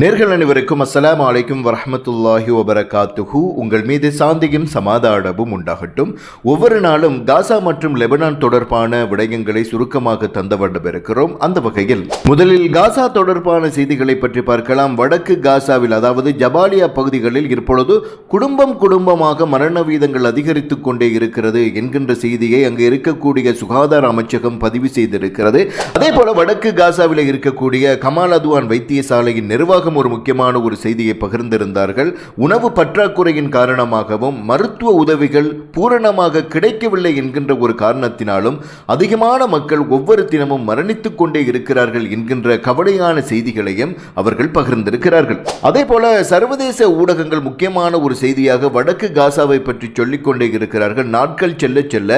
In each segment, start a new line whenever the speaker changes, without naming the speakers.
நேர்கள் அனைவருக்கும் அஸ்லாம் அலைக்கும் வரமத்துல்லாஹி வபரகாத்துஹு. உங்கள் மீது சாந்தியும் சமாதானமும் உண்டாகட்டும். ஒவ்வொரு நாளும் காசா மற்றும் லெபனான் தொடர்பான விடயங்களை சுருக்கமாக தந்த வண்ணம் அந்த வகையில் முதலில் காசா தொடர்பான செய்திகளை பற்றி பார்க்கலாம். வடக்கு காசாவில் அதாவது ஜபாலியா பகுதிகளில் இப்பொழுது குடும்பம் குடும்பமாக மரண வீதங்கள் அதிகரித்துக் கொண்டே இருக்கிறது என்கின்ற செய்தியை அங்கு இருக்கக்கூடிய சுகாதார அமைச்சகம் பதிவு செய்திருக்கிறது. அதே போல வடக்கு காசாவில் இருக்கக்கூடிய கமால் அதுவான் வைத்தியசாலையின் நிர்வாகம் ஒரு முக்கியமான ஒரு செய்தியை பகிர்ந்திருந்தார்கள். உணவு பற்றாக்குறையின் காரணமாகவும் மருத்துவ உதவிகள் பூரணமாக கிடைக்கவில்லை என்கின்ற ஒரு காரணத்தினாலும் அதிகமான மக்கள் ஒவ்வொரு தினமும் மரணித்துக் கொண்டே இருக்கிறார்கள் என்கின்ற கவலையான செய்திகளையும் அவர்கள் பகிர்ந்திருக்கிறார்கள். அதே போல சர்வதேச ஊடகங்கள் முக்கியமான ஒரு செய்தியாக வடக்கு காசாவை பற்றி சொல்லிக் கொண்டே இருக்கிறார்கள். நாட்கள் செல்ல செல்ல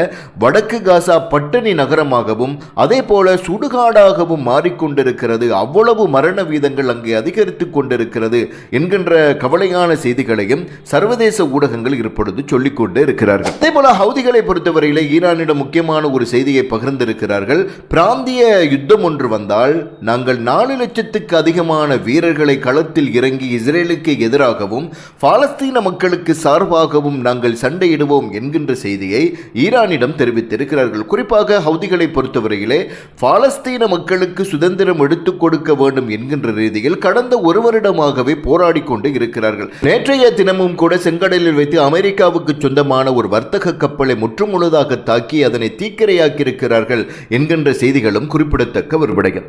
வடக்கு காசா பட்டணி நகரமாகவும் அதே போல சுடுகாடாகவும் மாறிக்கொண்டிருக்கிறது. அவ்வளவு மரண வீதங்கள் அங்கே அதிகரித்து அதிகரித்துக் கொண்டிருக்கிறது என்கின்ற கவலையான செய்திகளையும் சர்வதேச ஊடகங்கள் இப்பொழுது சொல்லிக்கொண்டே இருக்கிறார்கள். அதே போல ஹவுதிகளை பொறுத்தவரையிலே ஈரானிடம் முக்கியமான ஒரு செய்தியை பகிர்ந்திருக்கிறார்கள். பிராந்திய யுத்தம் ஒன்று வந்தால் நாங்கள் நாலு லட்சத்துக்கு அதிகமான வீரர்களை களத்தில் இறங்கி இஸ்ரேலுக்கு எதிராகவும் பாலஸ்தீன மக்களுக்கு சார்பாகவும் நாங்கள் சண்டையிடுவோம் என்கின்ற செய்தியை ஈரானிடம் தெரிவித்திருக்கிறார்கள். குறிப்பாக ஹவுதிகளை பொறுத்தவரையிலே பாலஸ்தீன மக்களுக்கு சுதந்திரம் எடுத்துக் கொடுக்க வேண்டும் என்கின்ற ரீதியில் கடந்த ஒரு வருடமாகவே போராடி கொண்டு இருக்கிறார்கள். நேற்றைய தினமும் கூட செங்கடலில் வைத்து அமெரிக்காவுக்கு சொந்தமான ஒரு வர்த்தக கப்பலை முற்றுமுழுதாக தாக்கி அதனை தீக்கிரையாக்கி இருக்கிறார்கள் என்கின்ற செய்திகளும் குறிப்பிடத்தக்க ஒரு விடயம்.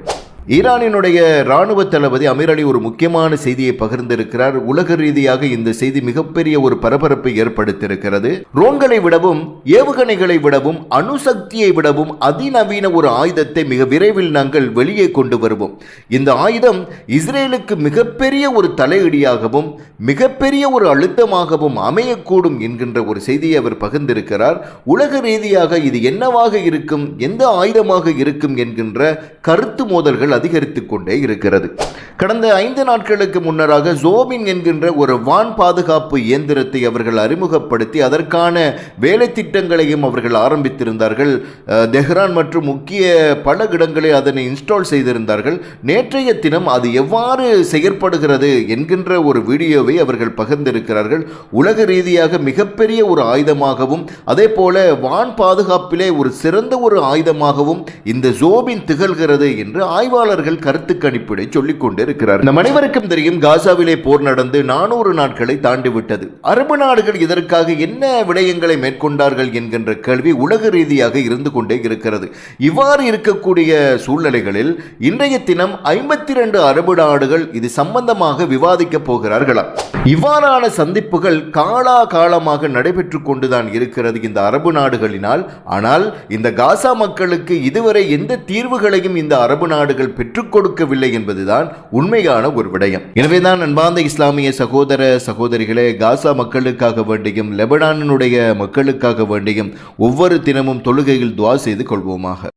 ஈரானினுடைய ராணுவ தளபதி அமீர் அலி ஒரு முக்கியமான செய்தியை பகிர்ந்திருக்கிறார். உலக ரீதியாக இந்த செய்தி மிகப்பெரிய ஒரு பரபரப்பை ஏற்படுத்தியிருக்கிறது. ரோன்களை விடவும் ஏவுகணைகளை விடவும் அணுசக்தியை விடவும் அதிநவீன ஒரு ஆயுதத்தை மிக விரைவில் நாங்கள் வெளியே கொண்டு வருவோம். இந்த ஆயுதம் இஸ்ரேலுக்கு மிகப்பெரிய ஒரு தலையடியாகவும் மிகப்பெரிய ஒரு அழுத்தமாகவும் அமையக்கூடும் என்கின்ற ஒரு செய்தியை அவர் பகிர்ந்திருக்கிறார். உலக ரீதியாக இது என்னவாக இருக்கும் எந்த ஆயுதமாக இருக்கும் என்கின்ற கருத்து மோதல்கள் அதிகரித்துக் கொண்டே இருக்கிறது. கடந்த ஐந்து நாட்களுக்கு முன்னராக ஜோமின் என்கின்ற ஒரு வான் பாதுகாப்பு இயந்திரத்தை அவர்கள் அறிமுகப்படுத்தி அதற்கான வேலை திட்டங்களையும் அவர்கள் ஆரம்பித்திருந்தார்கள். தெஹ்ரான் மற்றும் முக்கிய பல இடங்களில் அதனை இன்ஸ்டால் செய்திருந்தார்கள். நேற்றைய தினம் அது எவ்வாறு செயற்படுகிறது என்கின்ற ஒரு வீடியோவை அவர்கள் பகிர்ந்திருக்கிறார்கள். உலக ரீதியாக மிகப்பெரிய ஒரு ஆயுதமாகவும் அதே போல வான் பாதுகாப்பிலே ஒரு சிறந்த ஒரு ஆயுதமாகவும் இந்த ஜோபின் திகழ்கிறது என்று ஆய்வாளர் ஆய்வாளர்கள் கருத்து கணிப்பிடை சொல்லிக் கொண்டிருக்கிறார் நம் அனைவருக்கும் தெரியும் காசாவிலே போர் நடந்து நானூறு நாட்களை தாண்டிவிட்டது. அரபு நாடுகள் இதற்காக என்ன விடயங்களை மேற்கொண்டார்கள் என்கின்ற கேள்வி உலக ரீதியாக இருந்து கொண்டே இருக்கிறது. இவ்வாறு இருக்கக்கூடிய சூழ்நிலைகளில் இன்றைய தினம் ஐம்பத்தி இரண்டு அரபு நாடுகள் இது சம்பந்தமாக விவாதிக்கப் போகிறார்களாம் இவ்வாறான சந்திப்புகள் காலா காலமாக நடைபெற்று கொண்டுதான் இருக்கிறது இந்த அரபு நாடுகளினால். ஆனால் இந்த காசா மக்களுக்கு இதுவரை எந்த தீர்வுகளையும் இந்த அரபு நாடுகள் பெற்றுக் கொடுக்கவில்லை என்பதுதான் உண்மையான ஒரு விடயம். எனவேதான் அன்பார்ந்த இஸ்லாமிய சகோதர சகோதரிகளே காசா மக்களுக்காக வேண்டியும் லெபனானினுடைய மக்களுக்காக வேண்டியும் ஒவ்வொரு தினமும் தொழுகையில் துவா செய்து கொள்வோமாக.